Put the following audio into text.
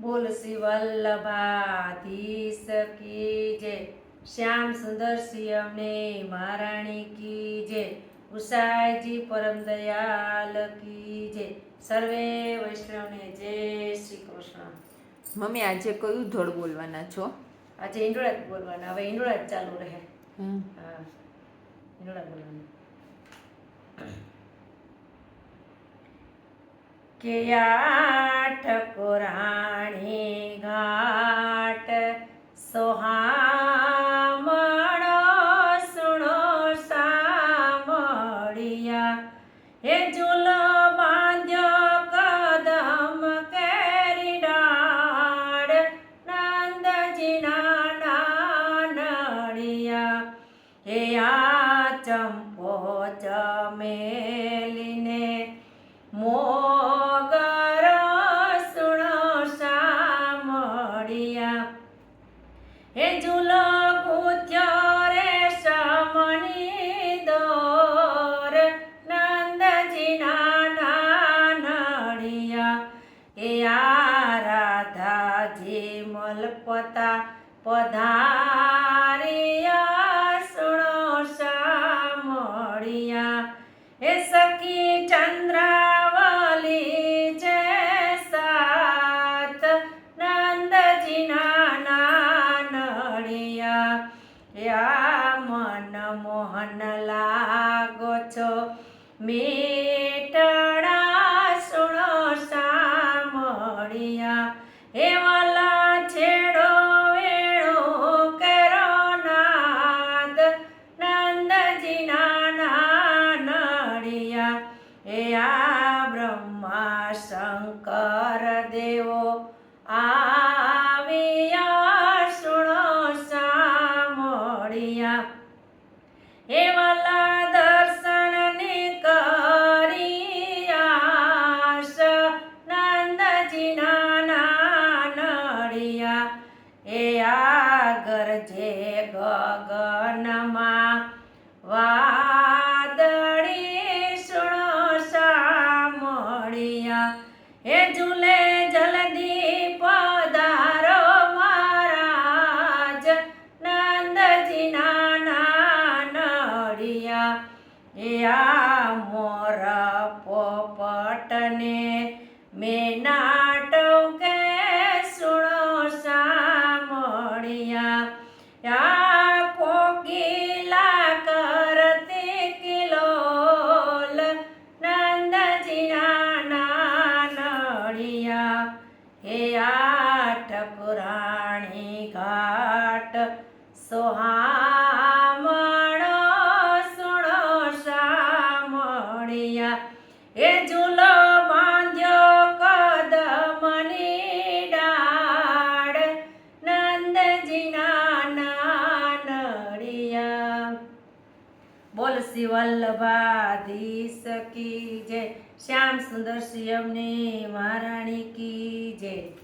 બોલ શ્રી વલ્લભાધીશ કી જય. શ્યામ સુંદર શ્રી અમને મહારાણી કી જય. ઉષાયજી પરમ દયાલ કી જય. સર્વે વૈષ્ણવને જય શ્રી કૃષ્ણ. મમ્મી આજે કયું ધોળ બોલવાના છો? આજે ઈંડોળા જ બોલવાના. હવે ઈંડોળા જ ચાલુ રહે. હા ઈંડોળા બોલવાના. કે આઠ આ ચંપો છો મીઠડા સુણો સામળિયા હે વાલા છેડો વેણો કરો નાદ. નંદજીના નાનડિયા હે આ બ્રહ્મા શંકર દેવો. આવ્યા સુણો સામળિયા હે વાલા નંદજીના નાનડિયા એ જે ગગનમાં વાદળી સુણો સામળિયા એ ઝૂલે જલ્દી પધારો મહારાજ, નંદજીના નાનડિયા એ આ મોર પોપટને મેના નાટકે સુણો સામળિયા યા કોકિલા કરતી કિલોલ નંદજીના નાનડિયા હે આઠ પુરાણી ઘાટ સોહામણો નંદજીના નાનડિયા. બોલ શ્રી વલ્લભાધીશ કી જય. શ્યામ સુંદર અમને મહારાણી કી જય.